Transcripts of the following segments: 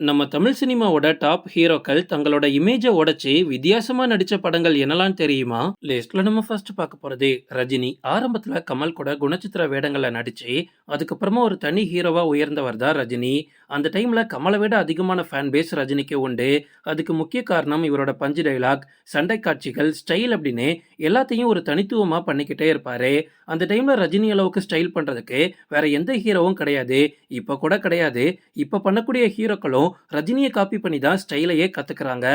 நம்ம தமிழ் சினிமாவோட டாப் ஹீரோக்கள் தங்களோட இமேஜை உடைச்சி வித்தியாசமா நடிச்ச படங்கள் என்னலாம் தெரியுமா? லிஸ்ட்ல நம்ம ஃபர்ஸ்ட் பார்க்க போறது ரஜினி. ஆரம்பத்துல கமல் கூட குணச்சித்திர வேடங்கள்ல நடிச்சு அதுக்கப்புறமா ஒரு தனி ஹீரோவா உயர்ந்தவர் தான் ரஜினி. அந்த டைமில் கமலை விட அதிகமான ஃபேன் பேஸ் ரஜினிக்கு உண்டு. அதுக்கு முக்கிய காரணம் இவரோட பஞ்சு டைலாக் சண்டை காட்சிகள் ஸ்டைல் அப்படின்னு எல்லாத்தையும் ஒரு தனித்துவமாக பண்ணிக்கிட்டே இருப்பார். அந்த டைமில் ரஜினி அளவுக்கு ஸ்டைல் பண்ணுறதுக்கு வேற எந்த ஹீரோவும் கிடையாது. இப்போ கூட கிடையாது. இப்போ பண்ணக்கூடிய ஹீரோக்களும் ரஜினியை காப்பி பண்ணி தான் ஸ்டைலையே கற்றுக்குறாங்க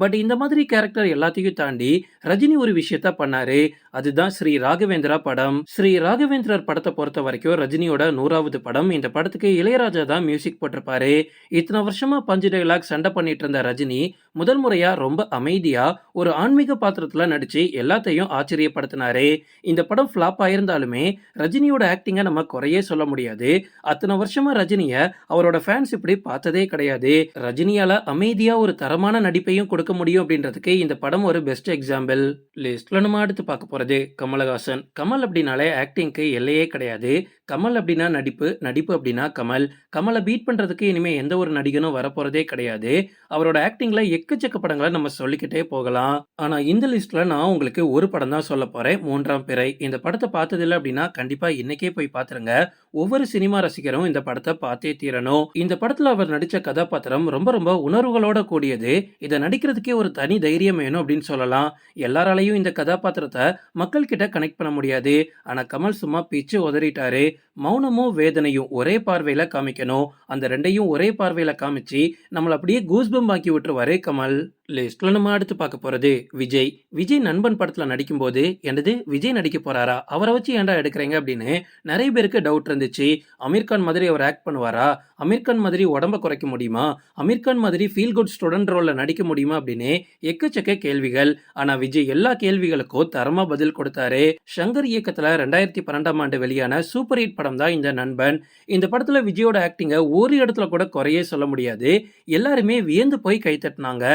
பட் இந்த மாதிரி கேரக்டர் எல்லாத்தையும் தாண்டி ரஜினி ஒரு விஷயத்த பண்ணாரு. அதுதான் ஸ்ரீ ராகவேந்திரா படம். ஸ்ரீ ராகவேந்திரர் படத்தை பொறுத்த வரைக்கும் ரஜினியோட நூறாவது படம். இந்த படத்துக்கு இளையராஜா தான் மியூசிக் இருப்பாரு. இத்தனை வருஷமா பஞ்சு டைலாக் சண்டை பண்ணிட்டு இருந்த ரஜினி முதல் முறையா ரொம்ப அமைதியா ஒரு ஆன்மீக பாத்திரத்துல நடிச்சு எல்லாத்தையும் ஆச்சரியப்படுத்தினாரு. இந்த படம் ஃபிளாப் ஆயிருந்தாலுமே ரஜினியோட ஆக்டிங்கை நம்ம குறையே சொல்ல முடியாது. அத்தனை வருஷமா ரஜினிய அவரோட ஃபேன்ஸ் இப்படி பார்த்ததே கிடையாது. ரஜினியால அமைதியா ஒரு தரமான நடிப்பையும் கொடுக்க முடியும் அப்படின்றதுக்கு இந்த படம் ஒரு பெஸ்ட் எக்ஸாம்பிள் லிஸ்ட்ல நம்ம அடுத்து பார்க்க போறது கமலஹாசன். கமல் அப்படின்னாலே ஆக்டிங்க்கு எல்லையே கிடையாது. கமல் அப்படின்னா நடிப்பு நடிப்பு அப்படின்னா கமல். கமலை பீட் பண்றதுக்கு இனிமே எந்த ஒரு நடிகனும் வரப்போறதே கிடையாது. அவரோட ஆக்டிங்ல எக்கச்சக்க படங்களை நம்ம சொல்லிக்கிட்டே போகலாம். ஆனா இந்த லிஸ்ட்ல நான் உங்களுக்கு ஒரு படம் தான் சொல்ல போறேன். மூன்றாம் பிறை. இந்த படத்தை பார்த்ததில்ல அப்படின்னா கண்டிப்பா இன்னைக்கே போய் பாத்துருங்க ஒவ்வொரு சினிமா ரசிகரும் இந்த படத்தை பார்த்தே தீரணும். இந்த படத்துல அவர் நடிச்ச கதாபாத்திரம் ரொம்ப ரொம்ப உணர்வுகளோட கூடியது. இதை நடிக்கிறதுக்கே ஒரு தனி தைரியம் வேணும் அப்படின்னு சொல்லலாம். எல்லாராலையும் இந்த கதாபாத்திரத்தை மக்கள் கிட்ட கனெக்ட் பண்ண முடியாது. ஆனா கமல் சும்மா பிச்சு உதறிட்டாரு. மௌனமும் வேதனையும் ஒரே பார்வையில காமிக்கணும். அந்த ரெண்டையும் ஒரே பார்வையில காமிச்சு நம்மள அப்படியே கூஸ்பம் ஆக்கி விட்டுருவாரு கமல். லிஸ்ட்ல நம்ம அடுத்து பார்க்க போறது விஜய். விஜய் நண்பன் படத்துல நடிக்கும்போது என்னது விஜய் நடிக்க போறாரா? அவரை வச்சு ஏன்டா எடுக்கிறீங்க? அப்படின்னு நிறைய பேருக்கு டவுட் இருந்துச்சு இருந்துச்சு. அமீர்கான் மாதிரி அவர் ஆக்ட் பண்ணுவாரா? அமீர்கான் மாதிரி உடம்ப குறைக்க முடியுமா? அமீர்கான் மாதிரி ஃபீல் குட் ஸ்டூடெண்ட் ரோலில் நடிக்க முடியுமா அப்படின்னு எக்கச்சக்க கேள்விகள். ஆனால் விஜய் எல்லா கேள்விகளுக்கும் தரமாக பதில் கொடுத்தாரு. சங்கர் இயக்கத்தில் ரெண்டாயிரத்தி பன்னெண்டாம் ஆண்டு வெளியான சூப்பர் ஹிட் படம் தான் இந்த நண்பன். இந்த படத்தில் விஜயோட ஆக்டிங்கை ஒரு இடத்துல கூட குறையே சொல்ல முடியாது. எல்லாருமே வியந்து போய் கைத்தட்டினாங்க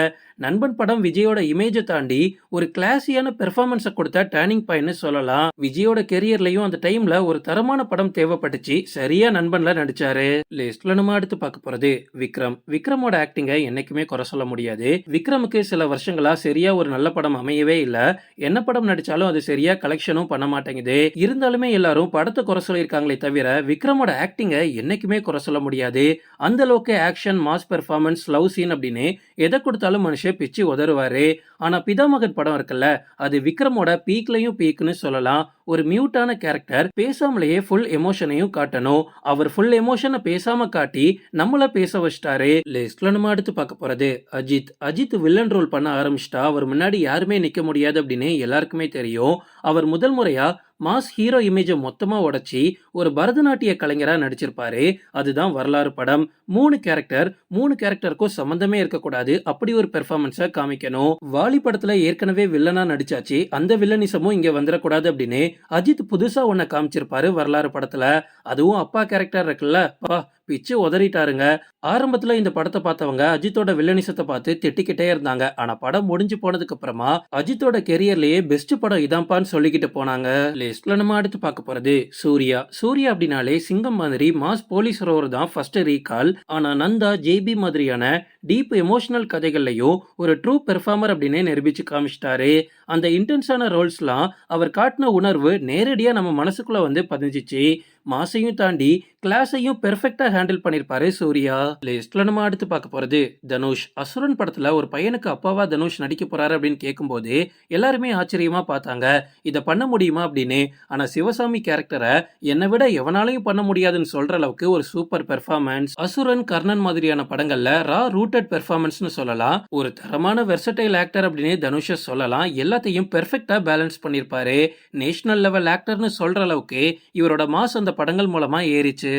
நண்பன் படம் விஜயோட இமேஜை தாண்டி ஒரு கிளாஸியான பெர்ஃபார்மன்ஸை கொடுத்த டேர்னிங் பாயிண்ட்னு சொல்லலாம். விஜயோட கெரியர்லயும் அந்த டைம்ல ஒரு தரமான படம் தேவைப்பட்டுச்சு. சரியா நண்பன்ல நடிச்சாரு. லிஸ்ட்ல நம்ம அடுத்து பார்க்க போறது விக்ரம். விக்ரமோட ஆக்டிங்கை என்னைக்குமே குறை சொல்ல முடியாது. விக்ரமுக்கு சில வருஷங்களா சரியா ஒரு நல்ல படம் அமையவே இல்ல. என்ன படம் நடிச்சாலும் அது சரியா கலெக்ஷனும் பண்ண மாட்டேங்குது. இருந்தாலுமே எல்லாரும் படத்தை குறை சொல்லியிருக்காங்களே தவிர விக்ரமோட ஆக்டிங்கை என்னைக்குமே குறை சொல்ல முடியாது. அந்த அளவுக்கு action mass performance love scene அப்படின்னு எதை கொடுத்தாலும் மனுஷன் பிச்சு உதருவாரு ஆனா பிதாமகன் படம் இருக்குல்ல அது விக்ரமோட பீக்லயும் பீக்னு சொல்லலாம். ஒரு மியூட்டான கேரக்டர் பேசாமலேயே ஃபுல் எமோஷனையும் காட்டணும். அவர் ஃபுல் எமோஷனை பேசாம காட்டி நம்மள பேச வச்சிட்டாரு. லிஸ்ட்ல நம்ம அடுத்து பார்க்க போறது அஜித். அஜித் வில்லன் ரோல் பண்ண ஆரம்பிச்சிட்டா அவர் முன்னாடி யாருமே நிக்க முடியாது அப்படின்னு எல்லாருக்குமே தெரியும். அவர் முதல் முறையா மாஸ் ஹீரோ இமேஜை மொத்தமாக உடைச்சி ஒரு பரதநாட்டிய கலைஞராக நடிச்சிருப்பாரு. அதுதான் வரலாறு படம். மூணு கேரக்டர் மூணு கேரக்டருக்கும் சம்மந்தமே இருக்கக்கூடாது. அப்படி ஒரு பெர்ஃபார்மன்ஸை காமிக்கணும். வாலி படத்தில் ஏற்கனவே வில்லனா நடிச்சாச்சு. அந்த வில்லனிசமும் இங்கே வந்துடக்கூடாது அப்படின்னு அஜித் புதுசாக ஒன்றை காமிச்சிருப்பாரு வரலாறு படத்தில். அதுவும் அப்பா கேரக்டர் இருக்குல்ல? பா பிச்சு உதறிட்டாருங்க. ஆரம்பத்துல இந்த படத்தை பார்த்தவங்க அஜித்தோட வில்லனிசத்தை பார்த்து திட்டிக்கிட்டே இருந்தாங்க. ஆனா படம் முடிஞ்சு போனதுக்கு அப்புறமா அஜித்தோட கெரியர்லயே பெஸ்ட் படம் இதான்ப்பான்னு சொல்லிக்கிட்டு போனாங்க. லிஸ்ட்ல நம்ம அடுத்து பார்க்க போறது சூர்யா. சூர்யா அப்படின்னாலே சிங்கம் மாதிரி மாஸ் போலீஸ் ரோவர் தான் ஃபர்ஸ்ட் ரீகால் ஆனா நந்தா ஜேபி மாதிரியான டீப் எமோஷனல் கதைகள்லையும் ஒரு ட்ரூ பெர்ஃபார்மர் அப்படின்னே நிரூபிச்சு காமிச்சிட்டாரு. அந்த இன்டென்ஸான ரோல்ஸ்லாம் அவர் காட்டின உணர்வு நேரடியா நம்ம மனசுக்குள்ள வந்து பதிஞ்சிச்சு. மாசையும் தாண்டி கிளாஸையும் பெர்ஃபெக்டா ஹேண்டில் பண்ணிருப்பாரு சூர்யா. லிஸ்ட்ல நம்ம அடுத்து பார்க்க போறது தனுஷ். அசுரன் படத்துல ஒரு பையனுக்கு அப்பாவா தனுஷ் நடிக்க போறாரு அப்படின்னு கேட்கும்போது எல்லாருமே ஆச்சரியமா பார்த்தாங்க. இதை பண்ண முடியுமா அப்படின்னு. ஆனா சிவசாமி கேரக்டரை என்னை விட எவனாலையும் பண்ண முடியாதுன்னு சொல்ற அளவுக்கு ஒரு சூப்பர் பெர்ஃபார்மன்ஸ் அசுரன் கர்ணன் மாதிரியான படங்கள்ல ரா ரூட்டட் பெர்ஃபார்மன்ஸ்னு சொல்லலாம். ஒரு தரமான வெர்சடைல் ஆக்டர் அப்படின்னு தனுஷ சொல்லலாம். எல்லாத்தையும் பெர்ஃபெக்டா பேலன்ஸ் பண்ணிருப்பாரு. நேஷனல் லெவல் ஆக்டர்னு சொல்ற அளவுக்கு இவரோட மாஸ் அந்த படங்கள் மூலமா ஏறிச்சு.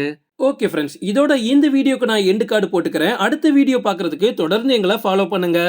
ஓகே ஃப்ரெண்ட்ஸ் இதோட இந்த வீடியோக்கு நான் எண்டு கார்டு போட்டுக்கிறேன். அடுத்த வீடியோ பார்க்கறதுக்கு தொடர்ந்து எங்களை ஃபாலோ பண்ணுங்க.